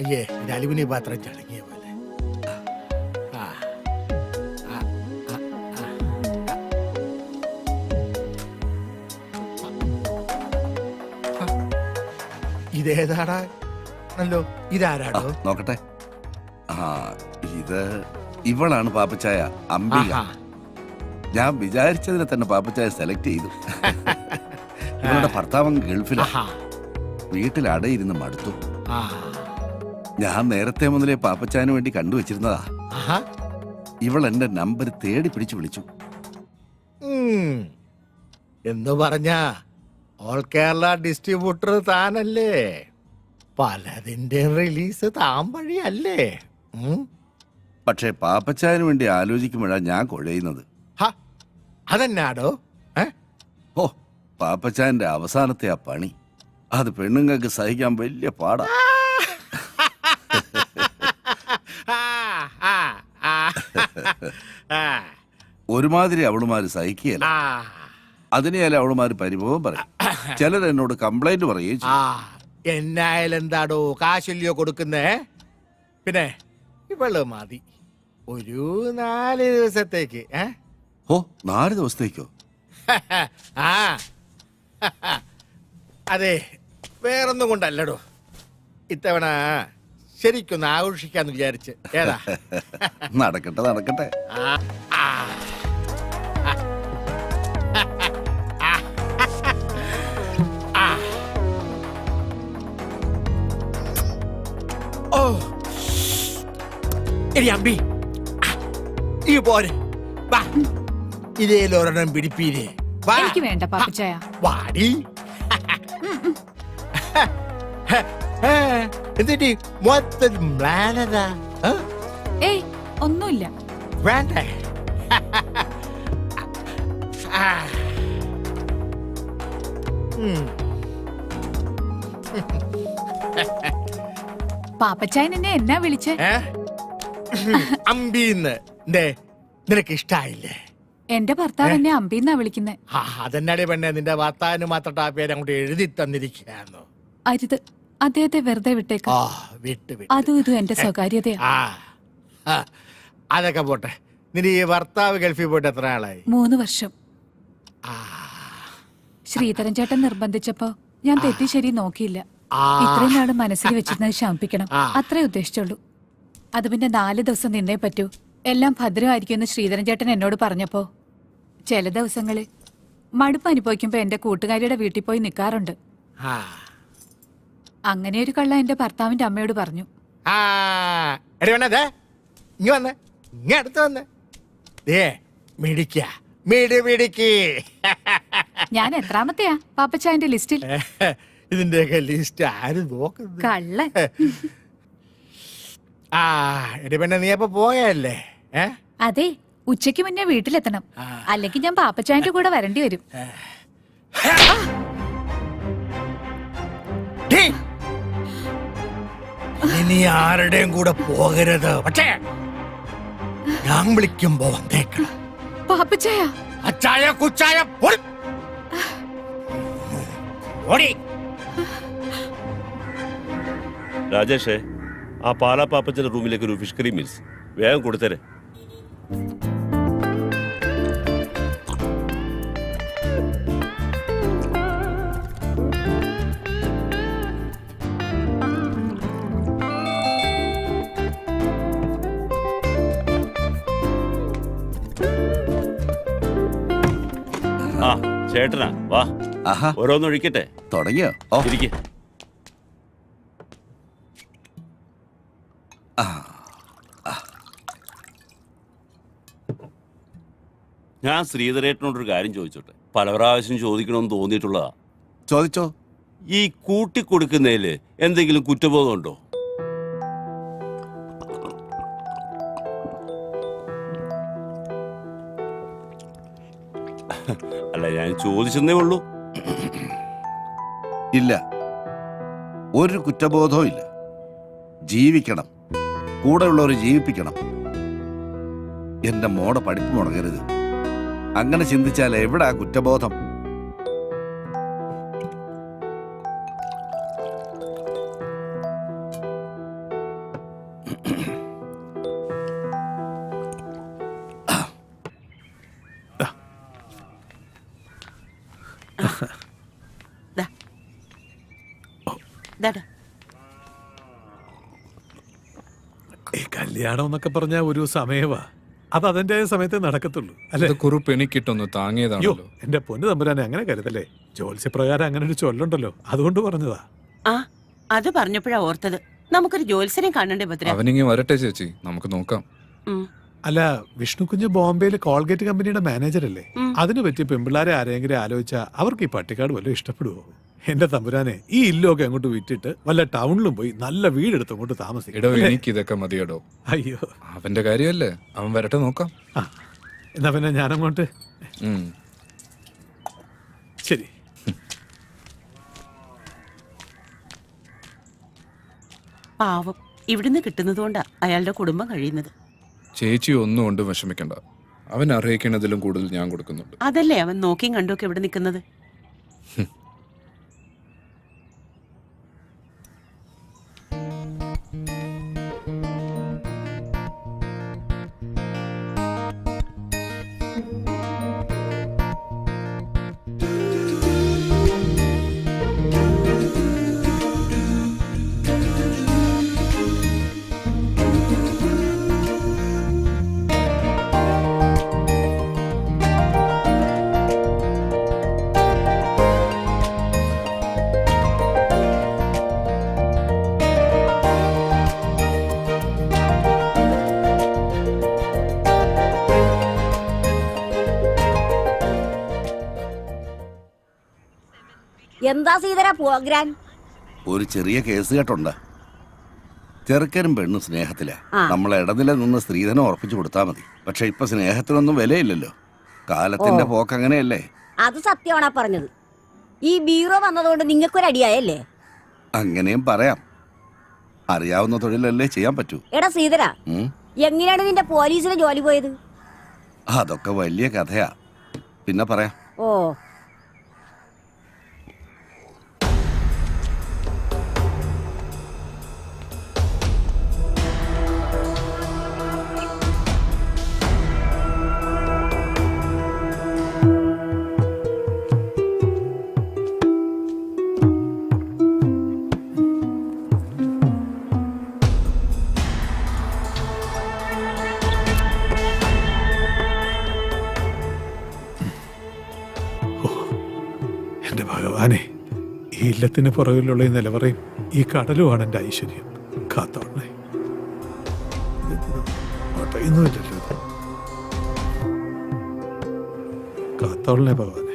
അയ്യേ ഇത് അലുമിനി പാത്രം ചടങ്ങിയ പോലെ. ഇതേതാടാ? അല്ലോ ഇതാരാടോ? നോക്കട്ടെ. ആ ഇത് ഇവളാണ് പാപ്പച്ചായ അംബിക ഞാൻ വിചാരിച്ചതിനെ തന്നെ പാപ്പച്ചായ സെലക്ട് ചെയ്തു. ഇവളുടെ ഭർത്താവ് ഗൾഫിലാണ് ആഹാ. വീട്ടിൽ അടയിരുന്ന് മടുത്തു. ആ. ഞാൻ നേരത്തെ മുതലേ പാപ്പച്ചാന് വേണ്ടി കണ്ടുവച്ചിരുന്നതാ ആഹാ. ഇവൾ എന്റെ നമ്പർ തേടി പിടിച്ചു വിളിച്ചു ഉം. എന്ന് പറഞ്ഞ ഓൾ കേരള ഡിസ്ട്രിബ്യൂട്ടർ താനല്ലേ പലതിന്റെ റിലീസ് താൻ വഴിയല്ലേ ഉം. പക്ഷേ പാപ്പച്ചായന് വേണ്ടി ആലോചിക്കുമ്പോഴാണ് ഞാൻ കൊഴയുന്നത് ഹ, അതെന്നാടോ ഏ? ഓ പാപ്പച്ചാന്റെ അവസാനത്തെ ആ പണി അത് പെണ്ണുങ്ങൾക്ക് സഹിക്കാൻ വലിയ പാടാ ആ, ആ, ആ, ആ, ഒരുമാതിരി അവളുമാര് സഹിക്കുകയല്ല. അതിനെയല്ല അവളുമാര് പരിഭവം പറയും. ചിലർ എന്നോട് കംപ്ലൈന്റ് പറയും. ചെയ്യും. എന്നായാലും എന്താടോ കാശല്യോ കൊടുക്കുന്നേ? പിന്നെ ഇവൾ മതി. ഒരു നാല് ദിവസത്തേക്ക് ഏ? ഓ നാല് ദിവസത്തേക്കോ? ആ. അതെ വേറൊന്നും കൊണ്ടല്ലടോ. ഇത്തവണ ശരിക്കൊന്ന് ആഘോഷിക്കാന്ന് വിചാരിച്ച്. ഏതാ? നടക്കട്ടെ നടക്കട്ടെ. ആ, ആ. ആ. ഓ. എടി അമ്പി. ഈ പോരെ. വാ. ഇതേലൊരെണ്ണം പിടിപ്പീരേ. വാ. എനിക്ക് വേണ്ട പാപ്പച്ചായ. വാടി. എന്നിട്ട് മൊത്തൊരു മ്ലാനതാ? ഏയ് ഒന്നുമില്ല. വേണ്ടേ. പാപ്പച്ചായൻ എന്നെ എന്നാ വിളിച്ചേ? അമ്പീന്ന്. നിനക്ക് ഇഷ്ടായില്ലേ? എന്റെ ഭർത്താവ് എന്നെ അമ്പീന്നാ വിളിക്കുന്നേ. ആ അതെന്നാടി പെണ്ണെ? നിന്റെ ഭർത്താവിന് മാത്രം ആ പേര് അങ്ങോട്ട് എഴുതി തന്നിരിക്കുകയായിരുന്നു അരുത്. അദ്ദേഹത്തെ വെറുതെ വിട്ടേക്കാം. ആ വിട്ട് വിട്ട്. അതും ഇതും എന്റെ സ്വകാര്യതയാ ആ ആ, അതൊക്കെ പോട്ടെ. നിന്റെ ഈ ഭർത്താവ് ഗൾഫിൽ പോയിട്ട് എത്ര ആളായി? മൂന്ന് വർഷം. ശ്രീധരൻ ചേട്ടൻ നിർബന്ധിച്ചപ്പോ ഞാൻ തെറ്റി ശരി നോക്കിയില്ല. ആ. ഇത്രയും നാൾ മനസ്സിൽ വെച്ചിരുന്നത് ശമിപ്പിക്കണം. അത്രേ ഉദ്ദേശിച്ചുള്ളൂ. അത് പിന്നെ നാല് ദിവസം നിന്നേ പറ്റൂ. എല്ലാം ഭദ്രമായിരിക്കുമെന്ന് ശ്രീധരൻ ചേട്ടൻ എന്നോട് പറഞ്ഞപ്പോ ചില ദിവസങ്ങളിൽ മടുപ്പ് അനുഭവിക്കുമ്പോ എന്റെ കൂട്ടുകാരിയുടെ വീട്ടിൽ പോയി നിൽക്കാറുണ്ട് ആ. അങ്ങനെ ഒരു കള്ള എന്റെ ഭർത്താവിന്റെ അമ്മയോട് പറഞ്ഞു. ആ എടി ദേ ഇങ്ങ വന്ന് ഇങ്ങ അടുത്ത് വന്ന്. ദേ മിടിക്ക മിടി മിടിക്ക്. ഞാൻ എത്രാമത്തെയാ പാപ്പച്ചായന്റെ ലിസ്റ്റിൽ? ഇതിന്റെയൊക്കെ ലിസ്റ്റ് ആര് നോക്കുന്നത്? കള്ളൻ. ആ എടി പെണ്ണെ നീ അപ്പൊ പോയല്ലേ? ഏ? അതെ ഉച്ചയ്ക്ക് മുന്നേ വീട്ടിലെത്തണം. അല്ലെങ്കിൽ ഞാൻ പാപ്പച്ചായന്റെ കൂടെ വരേണ്ടി വരും. നീ ആരുടെയും കൂടെ പോകരുത്. പക്ഷേ ഞാൻ വിളിക്കുമ്പോ വന്നേക്കണം. പാപ്പച്ചായ. അച്ചായ കുച്ചായ ഓടി. രാജേഷേ ആ പാലാ പാപ്പച്ചന്റെ റൂമിലേക്ക് ഒരു ഫിഷ് കറി മീൽസ്. വേഗം കൊടുത്തരെ. ചേട്ടനാ വാ. ആഹാ. ഓരോന്ന് ഒഴിക്കട്ടെ. തുടങ്ങിയോ? ഓ. ഇരിക്കെ. ഞാൻ ശ്രീധരേട്ടനോടൊരു കാര്യം ചോദിച്ചോട്ടെ? പല പ്രാവശ്യം ചോദിക്കണമെന്ന് തോന്നിയിട്ടുള്ളതാ. ചോദിച്ചോ. ഈ കൂട്ടിക്കൊടുക്കുന്നതിൽ എന്തെങ്കിലും കുറ്റബോധം ചോദിച്ചെന്നേ ഉള്ളൂ ഇല്ല. ഒരു കുറ്റബോധവും ഇല്ല ജീവിക്കണം. കൂടെയുള്ളവർ ജീവിപ്പിക്കണം. എന്റെ മോടെ പഠിപ്പ് മുടങ്ങരുത്. അങ്ങനെ ചിന്തിച്ചാൽ എവിടെ ആ കുറ്റബോധം? കല്യാണം എന്നൊക്കെ പറഞ്ഞ ഒരു സമയവാ. അത് അതിന്റെ സമയത്തെ നടക്കത്തുള്ളൂ അല്ലെ? കുറിപ്പ് എനിക്കിട്ടൊന്ന് താങ്ങിയതാണല്ലോ. എന്റെ പൊന്നു തമ്പുരാനെ അങ്ങനെ കരുതല്ലേ? ജ്യോത്സ്യപ്രകാരം അങ്ങനെ ഒരു ചൊല്ലുണ്ടല്ലോ അതുകൊണ്ട് പറഞ്ഞതാ. ആ അത് പറഞ്ഞപ്പോഴാ ഓർത്തത്. നമുക്കൊരു ജോത്സനെ കാണണ്ടേ ഭദ്ര? അവനിങ്ങി വരട്ടെ ചേച്ചി. നമുക്ക് നോക്കാം. അല്ല വിഷ്ണുകുഞ്ഞ് ബോംബെയിൽ കോൾഗേറ്റ് കമ്പനിയുടെ മാനേജർ അല്ലേ അതിനെ പറ്റി പെമ്പിള്ളാരെ ആരെങ്കിലും ആലോചിച്ചാൽ അവർക്ക് ഈ പട്ടിക്കാട് വല്ലതും ഇഷ്ടപ്പെടുവോ? എന്റെ തമ്പുരാനെ ഈ ഇല്ലൊക്കെ അങ്ങോട്ട് വിറ്റിട്ട് വല്ല ടൗണിലും പോയി നല്ല വീടെടുത്ത് അങ്ങോട്ട് എടോ താമസിക്കും എനിക്ക് ഇതൊക്കെ മതിയടോ. അയ്യോ. അവന്റെ കാര്യമല്ലേ? അവൻ വരട്ടെ നോക്കാം. ആ എന്നാ പിന്നെ ഞാനങ്ങോട്ട്. ഉം. ശരി. പാവം. ഇവിടുന്ന് കിട്ടുന്നതുകൊണ്ടാ അയാളുടെ കുടുംബം കഴിയുന്നത്. ചേച്ചി ഒന്നും കൊണ്ടും വിഷമിക്കണ്ട. അവൻ അർഹിക്കുന്നതിലും കൂടുതൽ ഞാൻ കൊടുക്കുന്നുണ്ട്. അതല്ലേ അവൻ നോക്കിയും കണ്ടുമൊക്കെ ഇവിടെ നിൽക്കുന്നത്? എന്താ സീതര പ്രോഗ്രാം ഒരു ചെറിയ കേസ് കേട്ടുണ്ട്. ചെറുക്കനും പെണ്ണും സ്നേഹത്തിലാ. നമ്മളെ നമ്മൾ ഇടനില നിന്ന് സ്ത്രീധനം ഉറപ്പിച്ചു കൊടുത്താൽ മതി. പക്ഷെ ഇപ്പൊ സ്നേഹത്തിനൊന്നും വിലയില്ലല്ലോ. കാലത്തിന്റെ. പോക്ക് അങ്ങനെയല്ലേ? അത് സത്യമാണാ പറഞ്ഞത്. ഈ ബീറോ വന്നതുകൊണ്ട് നിങ്ങൾക്കൊരു അടിയായല്ലേ അങ്ങനെയും പറയാം. അറിയാവുന്ന തൊഴിലല്ലേ ചെയ്യാൻ പറ്റൂ. എടാ സീതര? എങ്ങനെയാണ് നിന്റെ പോലീസിന് ജോലി പോയത്? അതൊക്കെ വലിയ കഥയാ. പിന്നെ പറയാം. ഓ. ഭഗവാനെ ഈ ഇല്ലത്തിന് പുറകിലുള്ള ഈ നിലവറയും ഈ കടലുമാണ് എന്റെ ഐശ്വര്യം. കാത്തോളണേ. കാത്തോളണേ ഭഗവാൻ.